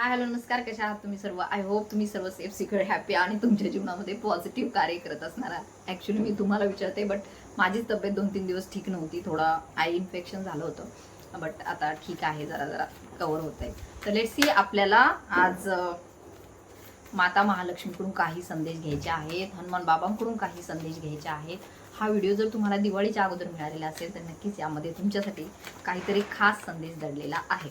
Hi hello नमस्कार. कशा आहात तुम्ही सर्व? आय होप तुम्ही सर्व सेफ सिक्युअर हॅपी आणि तुमच्या जीवनामध्ये पॉझिटिव्ह कार्य करत असणार आहात. ॲक्च्युली मी तुम्हाला विचारते बट माझीच तब्येत दोन तीन दिवस ठीक नव्हती. थोडा आय इन्फेक्शन झालं होतं. बट आता ठीक आहे जरा जरा कवर होत आहे तर लेट सी आपल्याला आज माता महालक्ष्मीकडून काही संदेश घ्यायचे आहेत. हनुमान बाबांकडून काही संदेश घ्यायचे आहेत. हा व्हिडिओ जर तुम्हाला दिवाळीच्या अगोदर मिळालेला असेल तर नक्कीच यामध्ये तुमच्यासाठी काहीतरी खास संदेश दडलेला आहे.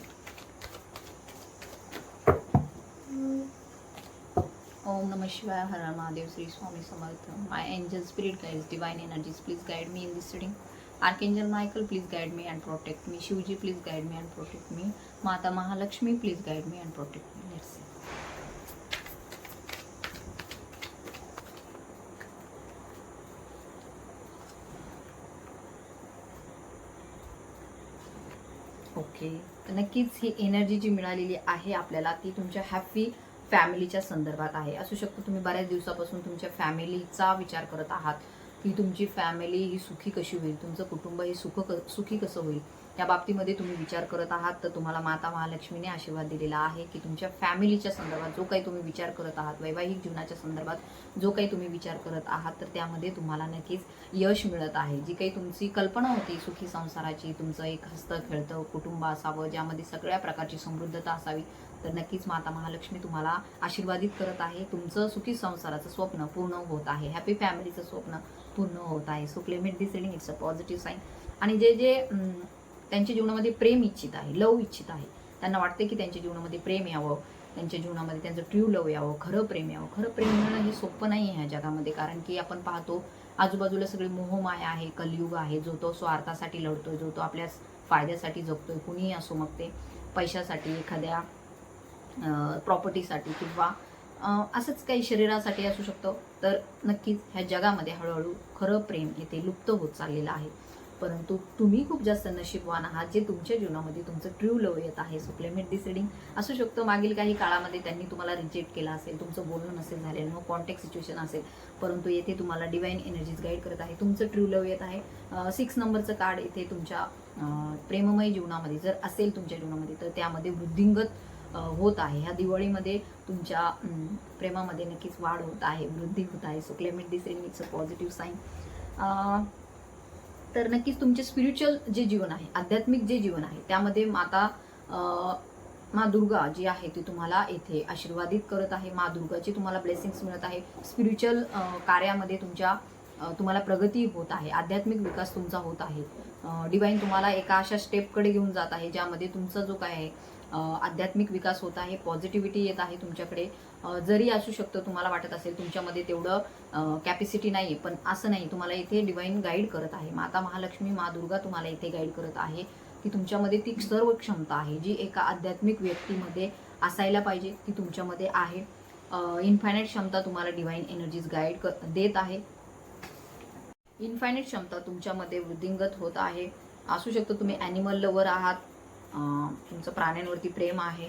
शिवाय Har Mahadev Shri Swami Samarth my angel spirit guides divine energies please guide me in this reading archangel Michael please guide me and protect me Shivji please guide me and protect me Mata Mahalakshmi please guide me and protect me let's okay नक्कीच ही energy जी मिळालेली आहे आपल्याला ती तुमच्या happy फॅमिलीच्या संदर्भात आहे. असू शकतो तुम्ही बऱ्याच दिवसापासून तुमच्या फॅमिलीचा विचार करत आहात की तुमची फॅमिली ही सुखी कशी होईल? तुमचं कुटुंब हे सुख सुखी कसं होईल? या बाबतीमध्ये तुम्ही विचार करत आहात तर तुम्हाला माता महालक्ष्मीने आशीर्वाद दिलेला आहे की तुमच्या फॅमिलीच्या संदर्भात जो काही तुम्ही विचार करत आहात वैवाहिक जीवनाच्या संदर्भात जो काही तुम्ही विचार करत आहात तर त्यामध्ये तुम्हाला नक्कीच यश मिळत आहे. जी काही तुमची कल्पना होती सुखी संसाराची तुमचं एक हस्त खेळतं कुटुंब असावं ज्यामध्ये सगळ्या प्रकारची समृद्धता असावी तर नक्कीच माता महालक्ष्मी तुम्हाला आशीर्वादित करत आहे. तुमचं सुखी संसाराचं स्वप्न पूर्ण होत आहे. हॅपी फॅमिलीचं स्वप्न पूर्ण होत आहे. So claim it this reading it's a positive sign आणि जे जे त्यांच्या जीवनामध्ये प्रेम इच्छित आहे लव इच्छित आहे. त्यांना वाटते की त्यांच्या जीवनामध्ये प्रेम यावं त्यांच्या जीवनामध्ये त्यांचं ट्रू लव यावं खरं प्रेम यावं. खरं प्रेम मिळणं हे सोपं नाही आहे ह्या जगामध्ये कारण की आपण पाहतो आजूबाजूला सगळी मोहमाया आहे कलयुग आहे जो तो स्वार्थासाठी लढतोय जो तो आपल्या फायद्यासाठी जगतोय कुणीही असो मग ते पैशासाठी एखाद्या प्रॉपर्टीसाठी किंवा असंच काही शरीरासाठी असू शकतं. तर नक्कीच ह्या जगामध्ये हळूहळू खरं प्रेम हे ते लुप्त होत चाललेलं आहे. परंतु तुम्ही खूप जास्त नशीबवान आहात जे तुमच्या जीवनामध्ये तुमचं ट्रू लव येत आहे सो डिसिडिंग असू शकतं. मागील काही काळामध्ये त्यांनी तुम्हाला रिजेक्ट केला असेल तुमचं बोलणं नसेल झालेलं मग कॉन्टॅक्ट सिच्युएशन असेल. परंतु येथे तुम्हाला डिवाईन एनर्जीज गाईड करत आहे. तुमचं ट्रू लव येत आहे. सिक्स नंबरचं कार्ड इथे तुमच्या प्रेममय जीवनामध्ये जर असेल तुमच्या जीवनामध्ये तर त्यामध्ये वृद्धिंगत होत आहे. ह्या दिवाळीमध्ये तुमच्या प्रेमामध्ये नक्कीच वाढ होत आहे वृद्धी होत आहे. So claim it this it's a positive sign तर नक्कीच तुमचे स्पिरिच्युअल जे जीवन आहे आध्यात्मिक जे जीवन आहे त्यामध्ये माता मा दुर्गा जी आहे ती तुम्हाला येथे आशीर्वादित करत आहे. मा दुर्गाची तुम्हाला ब्लेसिंग्स मिळत आहे. स्पिरिच्युअल कार्यामध्ये तुमच्या तुम्हाला प्रगती होत आहे. आध्यात्मिक विकास तुमचा होत आहे. डिवाईन तुम्हाला एका अशा स्टेपकडे घेऊन जात आहे ज्यामध्ये तुमचा जो काय आहे आध्यात्मिक विकास होत आहे पॉझिटिव्हिटी येत आहे तुमच्याकडे. जरी असू शकतं तुम्हाला वाटत असेल तुमच्यामध्ये तेवढं कॅपॅसिटी नाही पण असं नाही. तुम्हाला इथे डिवाईन गाईड करत आहे. माता महालक्ष्मी मा दुर्गा तुम्हाला इथे गाईड करत आहे. की तुमच्यामध्ये ती सर्व क्षमता आहे. जी एका आध्यात्मिक व्यक्तीमध्ये असायला पाहिजे ती तुमच्यामध्ये आहे. इन्फायनाईट क्षमता तुम्हाला डिवाईन एनर्जीज गाईड देत आहे. इन्फायनाईट क्षमता तुमच्यामध्ये वृद्धिंगत होत आहे. असू शकतं तुम्ही ॲनिमल लवर आहात. तुमचं प्राण्यांवरती प्रेम आहे.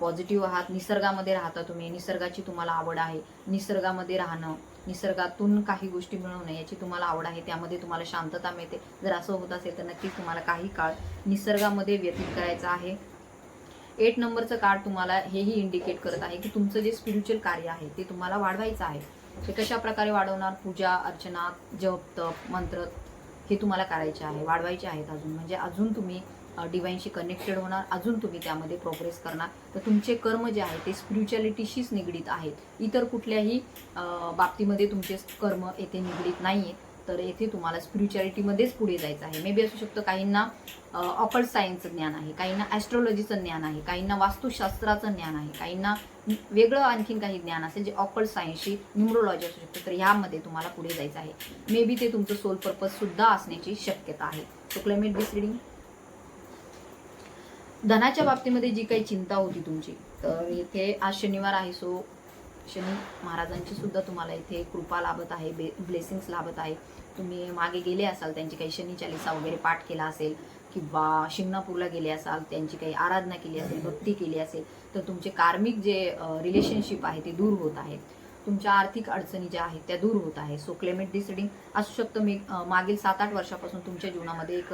पॉझिटिव्ह आहात निसर्गामध्ये राहता तुम्ही. निसर्गाची तुम्हाला आवड आहे. निसर्गामध्ये राहणं निसर्गातून काही गोष्टी मिळवणं याची तुम्हाला आवड आहे. त्यामध्ये तुम्हाला शांतता मिळते. जर असं होत असेल तर नक्कीच तुम्हाला काही काळ निसर्गामध्ये व्यतीत करायचा आहे. एट नंबरचं कार्ड तुम्हाला हेही इंडिकेट करत आहे की तुमचं जे स्पिरिच्युअल कार्य आहे ते तुम्हाला वाढवायचं आहे. ते कशा प्रकारे वाढवणार? पूजा अर्चना जप तप मंत्र हे तुम्हाला करायचे आहे वाढवायचे आहेत अजून. म्हणजे अजून तुम्ही डिवाईनशी कनेक्टेड होणार. अजून तुम्ही त्यामध्ये प्रोग्रेस करणार. तर तुमचे कर्म जे आहे ते स्पिरिच्युअलिटीशीच निगडीत आहेत. इतर कुठल्याही बाबतीमध्ये तुमचे कर्म येथे निगडीत नाही आहेत तर येथे तुम्हाला स्पिरिच्युअलिटीमध्येच पुढे जायचं आहे. मे बी असू शकतं काहींना ऑकल्ट सायन्सचं ज्ञान आहे. काहींना ॲस्ट्रॉलॉजीचं ज्ञान आहे. काहींना वास्तुशास्त्राचं ज्ञान आहे. काहींना वेगळं आणखीन काही ज्ञान असेल जे ऑकल्ट सायन्सशी न्यूमरोलॉजी असू शकतं. तर ह्यामध्ये तुम्हाला पुढे जायचं आहे. मे बी ते तुमचं सोल पर्पजसुद्धा असण्याची शक्यता आहे. सो क्लायमेट दिस रिडिंग धनाच्या बाबतीमध्ये जी काही चिंता होती तुमची तर इथे आज शनिवार आहे सो शनी महाराजांची सुद्धा तुम्हाला इथे कृपा लाभत आहे बे ब्लेसिंग्स लाभत आहे. तुम्ही मागे गेले असाल त्यांची काही शनी चालिसा वगैरे पाठ केला असेल किंवा शिंगणापूरला गेले असाल त्यांची काही आराधना केली असेल भक्ती केली असेल तर तुमचे कार्मिक जे रिलेशनशिप आहे ते दूर होत आहेत तुमच्या आर्थिक अडचणी ज्या आहेत त्या दूर होत आहे. सो क्लेमेट डिसिडिंग असू शकतं मी मागील सात आठ वर्षापासून तुमच्या जीवनामध्ये एक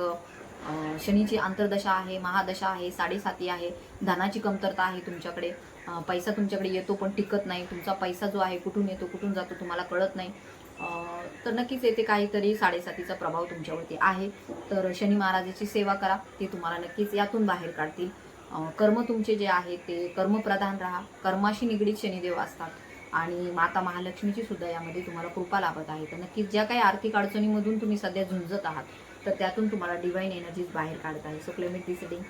शनीची अंतर्दशा आहे महादशा आहे साडेसाती आहे धनाची कमतरता आहे तुमच्याकडे. पैसा तुमच्याकडे येतो पण टिकत नाही. तुमचा पैसा जो आहे कुठून येतो कुठून जातो तुम्हाला कळत नाही. तर नक्कीच येथे काहीतरी साडेसातीचा प्रभाव तुमच्यावरती आहे. तर शनी महाराजाची सेवा करा. ते तुम्हाला नक्कीच यातून बाहेर काढतील. कर्म तुमचे जे आहे ते कर्मप्रधान राहा. कर्माशी निगडीत शनिदेव असतात. आणि माता महालक्ष्मीची सुद्धा यामध्ये तुम्हाला कृपा लाभत आहे. तर नक्कीच ज्या काही आर्थिक अडचणीमधून तुम्ही सध्या झुंजत आहात तर त्यातून तुम्हाला डिवाईन एनर्जीज बाहेर काढत आहे सो क्लेमेट डिसिडिंग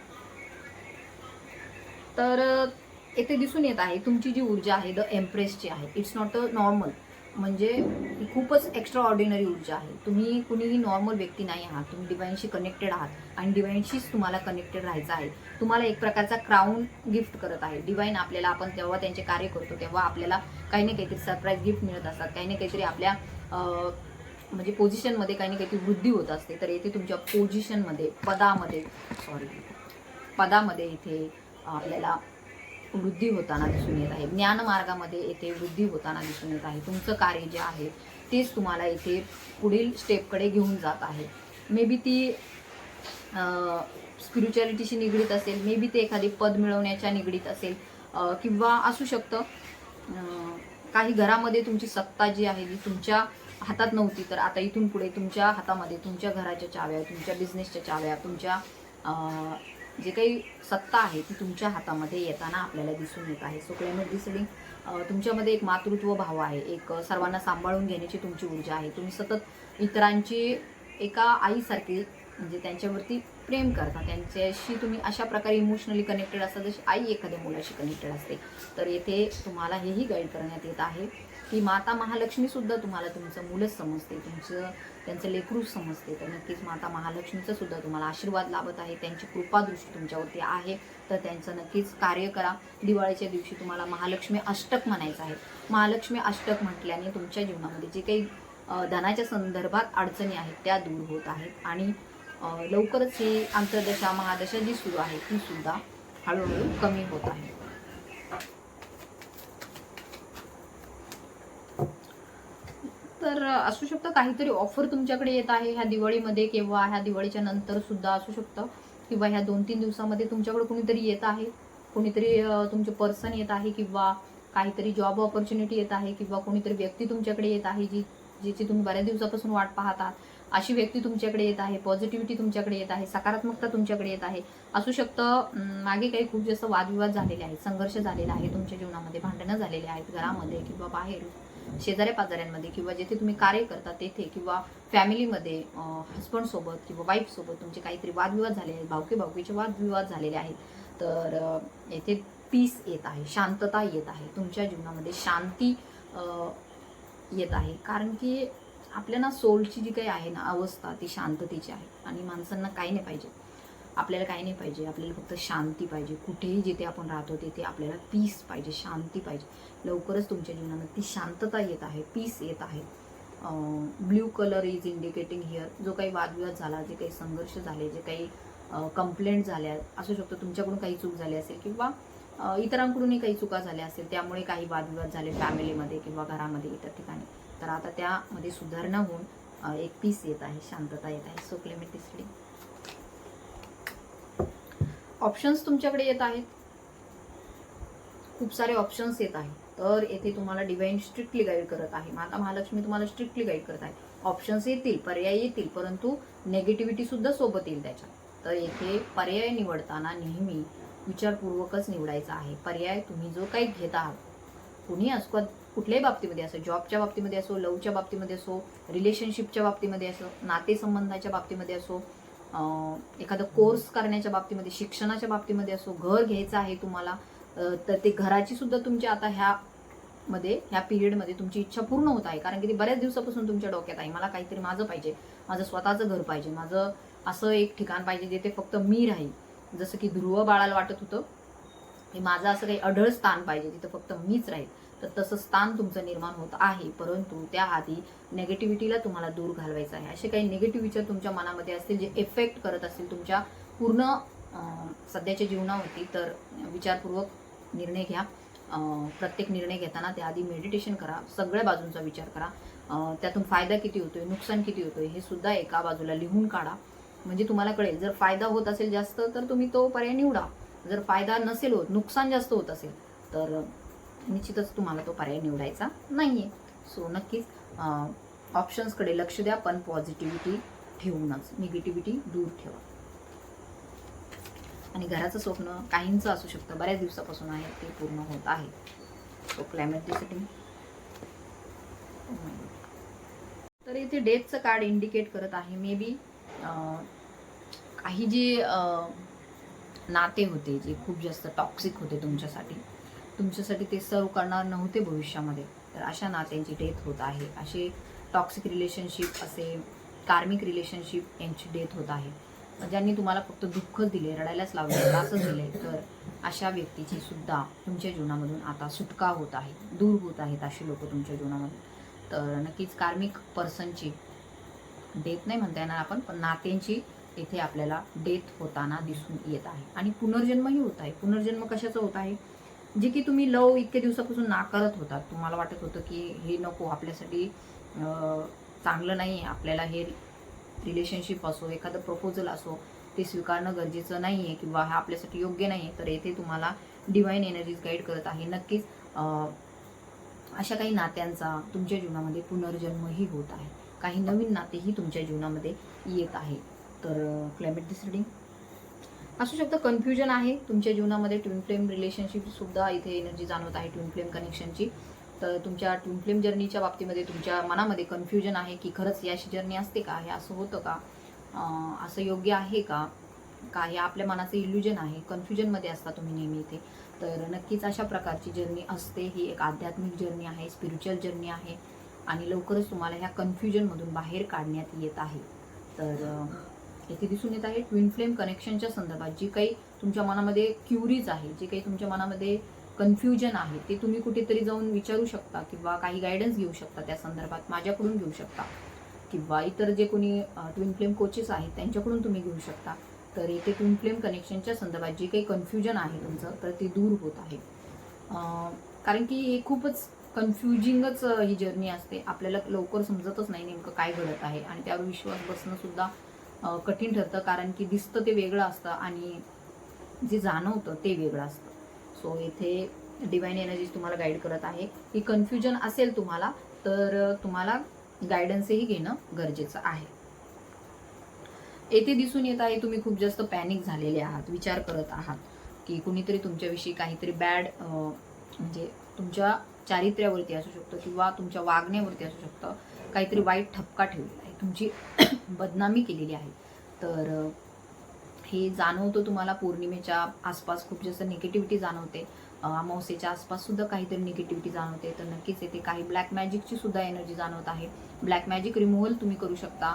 तर येथे दिसून येत आहे तुमची जी ऊर्जा आहे द एम्प्रेसची आहे इट्स नॉट अ नॉर्मल म्हणजे ही खूपच एक्स्ट्रा ऑर्डिनरी ऊर्जा आहे. तुम्ही कुणीही नॉर्मल व्यक्ती नाही आहात. तुम्ही डिवाईनशी कनेक्टेड आहात आणि डिवाईनशीच तुम्हाला कनेक्टेड राहायचं आहे. तुम्हाला एक प्रकारचा क्राऊन गिफ्ट करत आहे. डिवाईन आपल्याला आपण तेव्हा त्यांचे कार्य करतो तेव्हा आपल्याला काही ना काहीतरी सरप्राईज गिफ्ट मिळत असतात. काही ना काहीतरी आपल्या म्हणजे पोझिशनमध्ये काही ना काहीतरी वृद्धी होत असते तर येथे तुमच्या पोझिशनमध्ये पदामध्ये सॉरी पदामध्ये इथे आपल्याला वृद्धी होताना दिसून येत आहे. ज्ञानमार्गामध्ये येथे वृद्धी होताना दिसून येत आहे. तुमचं कार्य जे आहे तेच तुम्हाला इथे पुढील स्टेपकडे घेऊन जात आहे. मे बी ती स्पिरिच्युअलिटीशी निगडीत असेल मे बी ते एखादी पद मिळवण्याच्या निगडीत असेल किंवा असू शकतं काही घरामध्ये तुमची सत्ता जी आहे जी तुमच्या हातात नव्हती तर आता इथून पुढे तुमच्या हातामध्ये तुमच्या घराच्या चाव्या तुमच्या बिझनेसच्या चाव्या तुमच्या जे काही सत्ता आहे ती तुमच्या हातामध्ये येताना आपल्याला दिसून येत आहे. सो क्लायमेट डिसिडिंग तुमच्यामध्ये एक मातृत्व भाव आहे. एक सर्वांना सांभाळून घेण्याची तुमची ऊर्जा आहे. तुम्ही सतत इतरांची एका आईसारखी म्हणजे त्यांच्यावरती प्रेम करता. त्यांच्याशी तुम्ही अशा प्रकारे इमोशनली कनेक्टेड असता जशी आई एखाद्या मुलाशी कनेक्टेड असते. तर येथे तुम्हाला हेही गाईड करण्यात येत आहे की माता महालक्ष्मीसुद्धा तुम्हाला तुमचं मुलंच समजते. तुमचं त्यांचं लेकरूच समजते. तर नक्कीच माता महालक्ष्मीचं सुद्धा तुम्हाला आशीर्वाद लाभत आहे. त्यांची कृपादृष्टी तुमच्यावरती आहे. तर त्यांचं नक्कीच कार्य करा. दिवाळीच्या दिवशी तुम्हाला महालक्ष्मी अष्टक म्हणायचं आहे. महालक्ष्मी अष्टक म्हटल्याने तुमच्या जीवनामध्ये जे काही धनाच्या संदर्भात अडचणी आहेत त्या दूर होत आहेत. आणि लवकरच ही आंतरदशा महादशा जी सुरू आहे ती सुद्धा हळूहळू कमी होत आहे. तर असू शकतं काहीतरी ऑफर तुमच्याकडे येत आहे ह्या दिवाळीमध्ये किंवा ह्या दिवाळीच्या नंतर सुद्धा असू शकतं किंवा ह्या दोन तीन दिवसामध्ये तुमच्याकडे कुणीतरी येत आहे कोणीतरी तुमचे पर्सन येत आहे किंवा काहीतरी जॉब ऑपॉर्च्युनिटी येत आहे किंवा कोणीतरी व्यक्ती तुमच्याकडे येत आहे जी जिची तुम्ही बऱ्याच दिवसापासून वाट पाहत आहात अशी व्यक्ती तुमच्याकडे येत आहे पॉझिटिव्हिटी तुमच्याकडे येत आहे सकारात्मकता तुमच्याकडे येत आहे असू शकतं मागे काही खूप जास्त वादविवाद झालेले आहेत संघर्ष झालेला आहे तुमच्या जीवनामध्ये भांडणं झालेले आहेत घरामध्ये किंवा बाहेर शेजाऱ्या पाजाऱ्यांमध्ये किंवा जेथे तुम्ही कार्य करता तेथे किंवा फॅमिलीमध्ये हसबंडसोबत किंवा वाईफसोबत तुमचे काहीतरी वादविवाद झाले आहेत भावके भावकीचे वादविवाद झालेले आहेत तर येथे पीस येत आहे शांतता येत आहे तुमच्या जीवनामध्ये शांती येत आहे कारण की आपल्या ना सोलची जी काही आहे ना अवस्था ती शांततेची आहे. आणि माणसांना काही नाही पाहिजे. आपल्याला काही नाही पाहिजे. आपल्याला फक्त शांती पाहिजे. कुठेही जिथे आपण राहतो तिथे आपल्याला पीस पाहिजे शांती पाहिजे. लवकरच तुमच्या जीवनामध्ये ती शांतता येत आहे पीस येत आहे. Blue colour is indicating here जो काही वादविवाद झाला जे काही संघर्ष झाले जे काही कंप्लेंट झाल्या असू शकतो तुमच्याकडून काही चूक झाली असेल किंवा इतरांकडूनही काही चुका झाल्या असेल त्यामुळे काही वादविवाद झाले फॅमिलीमध्ये किंवा घरामध्ये इतर ठिकाणी. तर आता त्यामध्ये सुधारणा होऊन एक पीस येत आहे शांतता येत आहे. सो क्लेमेट ऑप्शन्स तुमच्याकडे येत आहेत. खूप सारे ऑप्शन्स येत आहेत. तर येथे तुम्हाला डिवाईन स्ट्रिक्टली गाईड करत आहे. माता महालक्ष्मी तुम्हाला स्ट्रिक्टली गाईड करत आहे. ऑप्शन्स येतील पर्याय येतील परंतु नेगेटिव्हिटी सुद्धा सोबत येईल त्याच्यात. तर येथे पर्याय निवडताना नेहमी विचारपूर्वकच निवडायचा आहे. पर्याय तुम्ही जो काही घेत आहात कुणी अस्वाद कुठल्याही बाबतीमध्ये असो जॉबच्या बाबतीमध्ये असो लवच्या बाबतीमध्ये असो रिलेशनशिपच्या बाबतीमध्ये असो नातेसंबंधाच्या बाबतीमध्ये असो एखादा कोर्स करण्याच्या बाबतीमध्ये शिक्षणाच्या बाबतीमध्ये असो घर घ्यायचं आहे तुम्हाला तर ते घराची सुद्धा तुमच्या आता ह्या मध्ये ह्या पिरियडमध्ये तुमची इच्छा पूर्ण होत आहे. कारण की ती बऱ्याच दिवसापासून तुमच्या डोक्यात आहे. मला काहीतरी माझं पाहिजे माझं स्वतःचं घर पाहिजे माझं असं एक ठिकाण पाहिजे जिथे फक्त मी राहील जसं की ध्रुव बाळाला वाटत होतं की माझं असं काही अढळ स्थान पाहिजे तिथं फक्त मीच राहील तर तसं स्थान तुमचं निर्माण होत आहे परंतु त्याआधी नेगेटिव्हिटीला तुम्हाला दूर घालवायचं आहे. असे काही निगेटिव्ह विचार तुमच्या मनामध्ये असतील जे इफेक्ट करत असतील तुमच्या पूर्ण सध्याच्या जीवनावरती तर विचारपूर्वक निर्णय घ्या. प्रत्येक निर्णय घेताना त्याआधी मेडिटेशन करा. सगळ्या बाजूंचा विचार करा. त्यातून फायदा किती होतोय नुकसान किती होतोय हे सुद्धा एका बाजूला लिहून काढा. म्हणजे तुम्हाला कळेल जर फायदा होत असेल जास्त तर तुम्ही तो पर्याय निवडा. जर फायदा नसेल होत नुकसान जास्त होत असेल तर निश्चितच तुम्हाला तो पर्याय निवडायचा नाहीये. सो नक्कीच ऑप्शन्सकडे लक्ष द्या पण पॉझिटिव्हिटी ठेवूनच निगेटिव्हिटी दूर ठेवा. आणि घराचं स्वप्न काहींचं असू शकतं. बऱ्याच दिवसापासून आहे ते पूर्ण होत आहे. सो क्लायमेट oh तर इथे डेथचं कार्ड इंडिकेट करत आहे. मे बी काही जे नाते होते जे खूप जास्त टॉक्सिक होते तुमच्यासाठी तुमच्यासाठी ते सर्व करणार नव्हते भविष्यामध्ये. तर अशा नात्यांची डेथ होत आहे. असे टॉक्सिक रिलेशनशिप असे कार्मिक रिलेशनशिप यांची डेथ होत आहे. ज्यांनी तुम्हाला फक्त दुःखच दिले रडायलाच लावले त्रासच दिले तर अशा व्यक्तीची सुद्धा तुमच्या जीवनामधून आता सुटका होत आहे दूर होत आहेत अशी लोक तुमच्या जीवनामध्ये तर नक्कीच कार्मिक पर्सनची डेथ नाही म्हणता येणार आपण पण नात्यांची इथे आपल्याला डेथ होताना दिसून येत आहे. आणि पुनर्जन्मही होत आहे. पुनर्जन्म कशाचा होत आहे? जे की तुम्ही लव इतक्या दिवसापासून नाकारत होतात. तुम्हाला वाटत होतं की हे नको आपल्यासाठी चांगलं नाही आहे आपल्याला हे रिलेशनशिप असो एखादं प्रपोजल असो ते स्वीकारणं गरजेचं नाही आहे किंवा हा आपल्यासाठी योग्य नाही आहे तर येथे तुम्हाला डिवाईन एनर्जीज गाईड करत आहे. नक्कीच अशा काही नात्यांचा तुमच्या जीवनामध्ये पुनर्जन्मही होत आहे. काही नवीन नातेही तुमच्या जीवनामध्ये येत आहे. तर क्लायमेट दिस रिडिंग असू शकतं कन्फ्युजन आहे. तुमच्या जीवनामध्ये ट्विन फ्लेम रिलेशनशिपसुद्धा इथे एनर्जी जाणवत आहे ट्विन फ्लेम कनेक्शनची तर तुमच्या ट्विन फ्लेम जर्नीच्या बाबतीमध्ये तुमच्या मनामध्ये कन्फ्युजन आहे की खरंच याची जर्नी असते का? हे असं होतं का? असं योग्य आहे का? का हे आपल्या मनाचं इल्युजन आहे? कन्फ्युजनमध्ये असता तुम्ही नेहमी इथे. तर नक्कीच अशा प्रकारची जर्नी असते. ही एक आध्यात्मिक जर्नी आहे स्पिरिच्युअल जर्नी आहे. आणि लवकरच तुम्हाला ह्या कन्फ्युजनमधून बाहेर काढण्यात येत आहे. तर येथे दिसून येत आहे ट्विन फ्लेम कनेक्शनच्या संदर्भात जी काही तुमच्या मनामध्ये क्युरीज आहे जे काही तुमच्या मनामध्ये कन्फ्युजन आहे ते तुम्ही कुठेतरी जाऊन विचारू शकता किंवा काही गायडन्स घेऊ शकता त्या संदर्भात माझ्याकडून घेऊ शकता. किंवा इतर जे कोणी ट्विन फ्लेम कोचेस आहेत त्यांच्याकडून तुम्ही घेऊ शकता. तर इथे ट्विन फ्लेम कनेक्शनच्या संदर्भात जे काही कन्फ्युजन आहे तुमचं तर ते दूर होत आहे. कारण की हे खूपच कन्फ्युजिंगच ही जर्नी असते. आपल्याला लवकर समजतच नाही नेमकं काय घडत आहे आणि त्यावर विश्वास बसणं सुद्धा कठीण ठरतं कारण की दिसतं ते वेगळं असतं आणि जे जाणवतं ते वेगळं असतं. सो इथे डिवाईन एनर्जीज तुम्हाला गाईड करत आहे. की कन्फ्युजन असेल तुम्हाला तर तुम्हाला गायडन्सही घेणं गरजेचं आहे. येथे दिसून येत आहे तुम्ही खूप जास्त पॅनिक झालेले आहात विचार करत आहात की कुणीतरी तुमच्याविषयी काहीतरी बॅड म्हणजे तुमच्या चारित्र्यावरती असू शकतं किंवा तुमच्या वागण्यावरती असू शकतं काहीतरी वाईट ठपका ठेवलेला तुमची बदनामी केलेली आहे. तर हे जाणवतं तुम्हाला पौर्णिमेच्या आसपास खूप जास्त निगेटिव्हिटी जाणवते. अमावस्येच्या आसपास सुद्धा काहीतरी निगेटिव्हिटी जाणवते. तर नक्कीच येते काही ब्लॅक मॅजिकची सुद्धा एनर्जी जाणवत आहे. ब्लॅक मॅजिक रिमूव्हल तुम्ही करू शकता.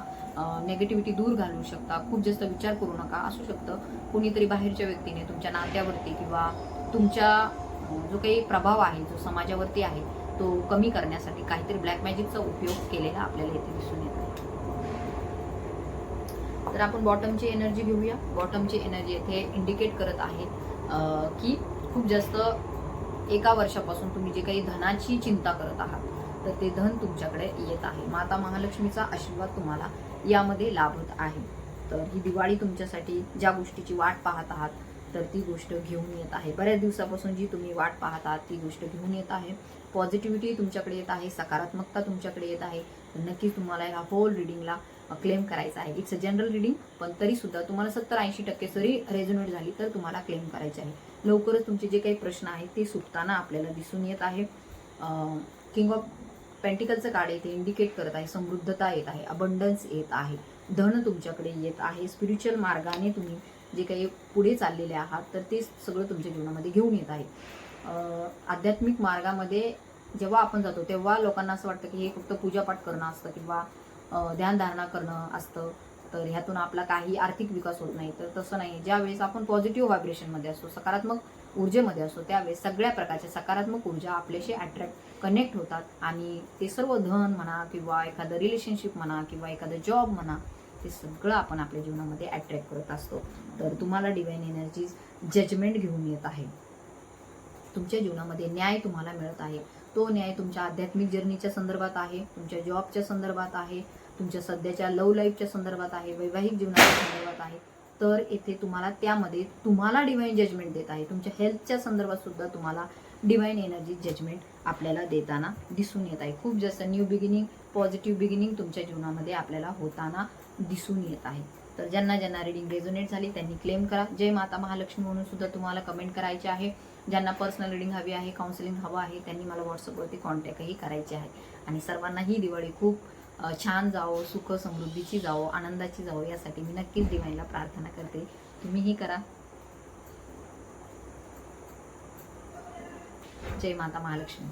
नेगेटिव्हिटी दूर घालवू शकता. खूप जास्त विचार करू नका. असू शकतं कोणीतरी बाहेरच्या व्यक्तीने तुमच्या नात्यावरती किंवा तुमच्या जो काही प्रभाव आहे जो समाजावरती आहे तो कमी करण्यासाठी काहीतरी ब्लॅक मॅजिकचा उपयोग केलेला आपल्याला येथे दिसून येतो तर आपण बॉटमची एनर्जी घेऊया. बॉटमची एनर्जी येथे इंडिकेट करत आहे की खूप जास्त एका वर्षापासून तुम्ही जे काही धनाची चिंता करत आहात तर ते धन तुमच्याकडे येत आहे. माता महालक्ष्मीचा आशीर्वाद तुम्हाला यामध्ये लाभत आहे. तर ही दिवाळी तुमच्यासाठी ज्या गोष्टीची वाट पाहत आहात तर ती गोष्ट घेऊन येत आहे. बऱ्याच दिवसापासून जी तुम्ही वाट पाहत आहात ती गोष्ट घेऊन येत आहे. पॉझिटिव्हिटी तुमच्याकडे येत आहे सकारात्मकता तुमच्याकडे येत आहे. तर नक्कीच तुम्हाला ह्या होल रिडिंगला क्लेम करायचा आहे. इट्स अ जनरल रिडिंग पण तरी सुद्धा तुम्हाला सत्तर ऐंशी टक्के जरी रेझोनेट झाली तर तुम्हाला क्लेम करायचे आहे. लवकरच तुमचे जे काही प्रश्न आहेत ते सुटताना आपल्याला दिसून येत आहे. किंग ऑफ पेंटिकलचं कार्ड येते इंडिकेट करत आहे समृद्धता येत आहे अबंडन्स येत आहे धन तुमच्याकडे येत आहे स्पिरिच्युअल मार्गाने तुम्ही जे काही पुढे चाललेले आहात तर ते सगळं तुमच्या जीवनामध्ये घेऊन येत आहे. आध्यात्मिक मार्गामध्ये जेव्हा आपण जातो तेव्हा लोकांना असं वाटतं की हे फक्त पूजापाठ करणं असतं किंवा ध्यानधारणा करणं असतं. तर ह्यातून आपला काही आर्थिक विकास होत नाही. तर तसं नाही. ज्यावेळेस आपण पॉझिटिव्ह व्हायब्रेशनमध्ये असतो सकारात्मक ऊर्जेमध्ये असतो त्यावेळेस सगळ्या प्रकारच्या सकारात्मक ऊर्जा आपल्याशी अट्रॅक्ट कनेक्ट होतात. आणि ते सर्व धन म्हणा किंवा एखादं रिलेशनशिप म्हणा किंवा एखादं जॉब म्हणा ते सगळं आपण आपल्या जीवनामध्ये अट्रॅक्ट करत असतो. तर तुम्हाला डिवाईन एनर्जीज जजमेंट घेऊन येत आहे. तुमच्या जीवनामध्ये न्याय तुम्हाला मिळत आहे. तो न्याय तुमच्या आध्यात्मिक जर्नीच्या संदर्भात आहे तुमच्या जॉबच्या संदर्भात आहे तुमच्या सध्याच्या लव्ह लाईफच्या संदर्भात आहे वैवाहिक जीवनाच्या संदर्भात आहे तर येथे तुम्हाला त्यामध्ये तुम्हाला डिवाईन जजमेंट देत आहे. तुमच्या हेल्थच्या संदर्भात सुद्धा तुम्हाला डिवाईन एनर्जी जजमेंट आपल्याला देताना दिसून येत आहे. खूप जास्त न्यू बिगिनिंग पॉझिटिव्ह बिगिनिंग तुमच्या जीवनामध्ये आपल्याला होताना दिसून येत आहे. तर ज्यांना ज्यांना रिडिंग रेझोनेट झाली त्यांनी क्लेम करा. जय माता महालक्ष्मी म्हणून सुद्धा तुम्हाला कमेंट करायचे आहे. ज्यांना पर्सनल रिडिंग हवी आहे काउन्सिलिंग हवं आहे त्यांनी मला व्हॉट्सअपवरती कॉन्टॅक्टही करायचे आहे. आणि सर्वांना ही दिवाळी खूप छान जावो सुख समृद्धीची जावो आनंदाची जावो यासाठी मी नक्कीच डिवाईनला प्रार्थना करते. तुम्हीही करा. जय माता महालक्ष्मी.